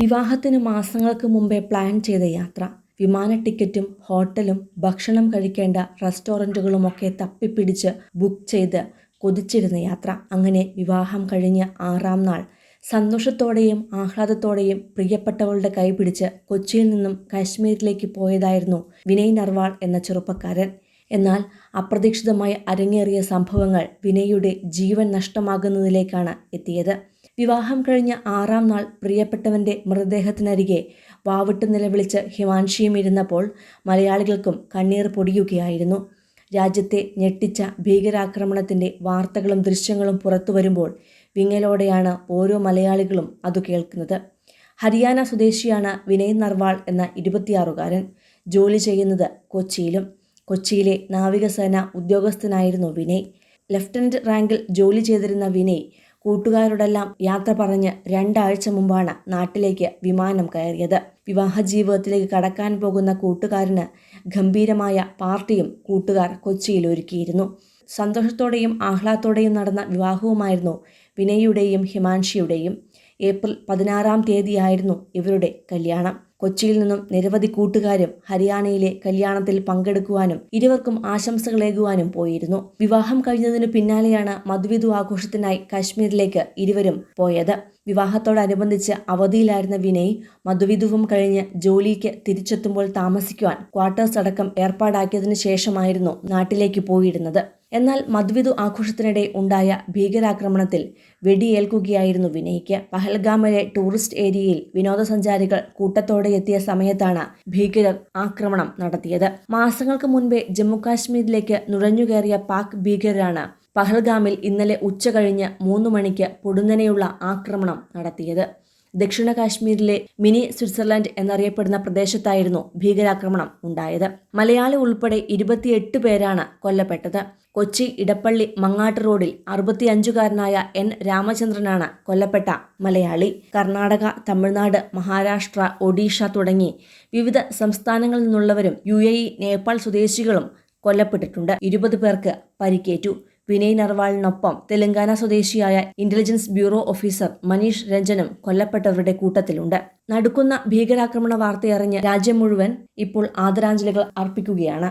വിവാഹത്തിന് മാസങ്ങൾക്ക് മുമ്പേ പ്ലാൻ ചെയ്ത യാത്ര. വിമാന ടിക്കറ്റും ഹോട്ടലും ഭക്ഷണം കഴിക്കേണ്ട റെസ്റ്റോറന്റുകളുമൊക്കെ തപ്പിപ്പിടിച്ച് ബുക്ക് ചെയ്ത് കൊതിച്ചിരുന്ന യാത്ര. അങ്ങനെ വിവാഹം കഴിഞ്ഞ് ആറാം നാൾ. സന്തോഷത്തോടെയും ആഹ്ലാദത്തോടെയും പ്രിയപ്പെട്ടവളുടെ കൈ പിടിച്ച് കൊച്ചിയിൽ നിന്നും കാശ്മീരിലേക്ക് പോയതായിരുന്നു വിനയ് നർവാൾ എന്ന ചെറുപ്പക്കാരൻ. എന്നാൽ അപ്രതീക്ഷിതമായി അരങ്ങേറിയ സംഭവങ്ങൾ വിനയുടെ ജീവൻ നഷ്ടമാകുന്നതിലേക്കാണ് എത്തിയത്. വിവാഹം കഴിഞ്ഞ ആറാം നാൾ പ്രിയപ്പെട്ടവന്റെ മൃതദേഹത്തിനരികെ വാവിട്ട് നിലവിളിച്ച് ഹിമാൻഷിയും ഇരുന്നപ്പോൾ മലയാളികൾക്കും കണ്ണീർ പൊടിയുകയായിരുന്നു. രാജ്യത്തെ ഞെട്ടിച്ച ഭീകരാക്രമണത്തിന്റെ വാർത്തകളും ദൃശ്യങ്ങളും പുറത്തു വരുമ്പോൾ വിങ്ങലോടെയാണ് ഓരോ മലയാളികളും അത് കേൾക്കുന്നത്. ഹരിയാന സ്വദേശിയാണ് വിനയ് നർവാൾ എന്ന ഇരുപത്തിയാറുകാരൻ. ജോലി ചെയ്യുന്നത് കൊച്ചിയിലും. കൊച്ചിയിലെ നാവികസേന ഉദ്യോഗസ്ഥനായിരുന്നു വിനയ്. ലഫ്റ്റനന്റ് റാങ്കിൽ ജോലി ചെയ്തിരുന്ന വിനയ് കൂട്ടുകാരോടെല്ലാം യാത്ര പറഞ്ഞ് രണ്ടാഴ്ച മുമ്പാണ് നാട്ടിലേക്ക് വിമാനം കയറിയത്. വിവാഹ ജീവിതത്തിലേക്ക് കടക്കാൻ പോകുന്ന കൂട്ടുകാരന് ഗംഭീരമായ പാർട്ടിയും കൂട്ടുകാർ കൊച്ചിയിൽ ഒരുക്കിയിരുന്നു. സന്തോഷത്തോടെയും ആഹ്ലാദത്തോടെയും നടന്ന വിവാഹവുമായിരുന്നു വിനയുടെയും ഹിമാൻഷിയുടെയും. ഏപ്രിൽ പതിനാറാം തീയതിയായിരുന്നു ഇവരുടെ കല്യാണം. കൊച്ചിയിൽ നിന്നും നിരവധി കൂട്ടുകാരും ഹരിയാനയിലെ കല്യാണത്തിൽ പങ്കെടുക്കുവാനും ഇരുവർക്കും ആശംസകളേകുവാനും പോയിരുന്നു. വിവാഹം കഴിഞ്ഞതിനു പിന്നാലെയാണ് മധുവിധു ആഘോഷത്തിനായി കാശ്മീരിലേക്ക് ഇരുവരും പോയത്. വിവാഹത്തോടനുബന്ധിച്ച് അവധിയിലായിരുന്ന വിനയ് മധുവിധുവും കഴിഞ്ഞ് ജോലിക്ക് തിരിച്ചെത്തുമ്പോൾ താമസിക്കുവാൻ ക്വാർട്ടേഴ്സ് അടക്കം ഏർപ്പാടാക്കിയതിനു ശേഷമായിരുന്നു നാട്ടിലേക്ക് പോയിരുന്നത്. എന്നാൽ മദ്വിദു ആഘോഷത്തിനിടെ ഉണ്ടായ ഭീകരാക്രമണത്തിൽ വെടിയേൽക്കുകയായിരുന്നു വിനയ്ക്ക്. പഹൽഗാമിലെ ടൂറിസ്റ്റ് ഏരിയയിൽ വിനോദസഞ്ചാരികൾ കൂട്ടത്തോടെ എത്തിയ സമയത്താണ് ഭീകരർ ആക്രമണം നടത്തിയത്. മാസങ്ങൾക്ക് മുൻപേ ജമ്മുകാശ്മീരിലേക്ക് നുഴഞ്ഞുകയറിയ പാക് ഭീകരരാണ് പഹൽഗാമിൽ ഇന്നലെ ഉച്ച കഴിഞ്ഞ് മൂന്ന് മണിക്ക് പൊടുന്നനെയുള്ള ആക്രമണം നടത്തിയത്. ദക്ഷിണ കാശ്മീരിലെ മിനി സ്വിറ്റ്സർലൻഡ് എന്നറിയപ്പെടുന്ന പ്രദേശത്തായിരുന്നു ഭീകരാക്രമണം ഉണ്ടായത്. മലയാളി ഉൾപ്പെടെ ഇരുപത്തിയെട്ട് പേരാണ് കൊല്ലപ്പെട്ടത്. കൊച്ചി ഇടപ്പള്ളി മങ്ങാട്ട് റോഡിൽ അറുപത്തിയഞ്ചുകാരനായ എൻ. രാമചന്ദ്രനാണ് കൊല്ലപ്പെട്ട മലയാളി. കർണാടക തമിഴ്നാട് മഹാരാഷ്ട്ര ഒഡീഷ തുടങ്ങി വിവിധ സംസ്ഥാനങ്ങളിൽ നിന്നുള്ളവരും യു നേപ്പാൾ സ്വദേശികളും കൊല്ലപ്പെട്ടിട്ടുണ്ട്. ഇരുപത് പേർക്ക് പരിക്കേറ്റു. വിനയ് നർവാളിനൊപ്പം തെലങ്കാന സ്വദേശിയായ ഇന്റലിജൻസ് ബ്യൂറോ ഓഫീസർ മനീഷ് രഞ്ജനും കൊല്ലപ്പെട്ടവരുടെ കൂട്ടത്തിലുണ്ട്. നടക്കുന്ന ഭീകരാക്രമണ വാർത്തയറിഞ്ഞ് രാജ്യം മുഴുവൻ ഇപ്പോൾ ആദരാഞ്ജലികൾ അർപ്പിക്കുകയാണ്.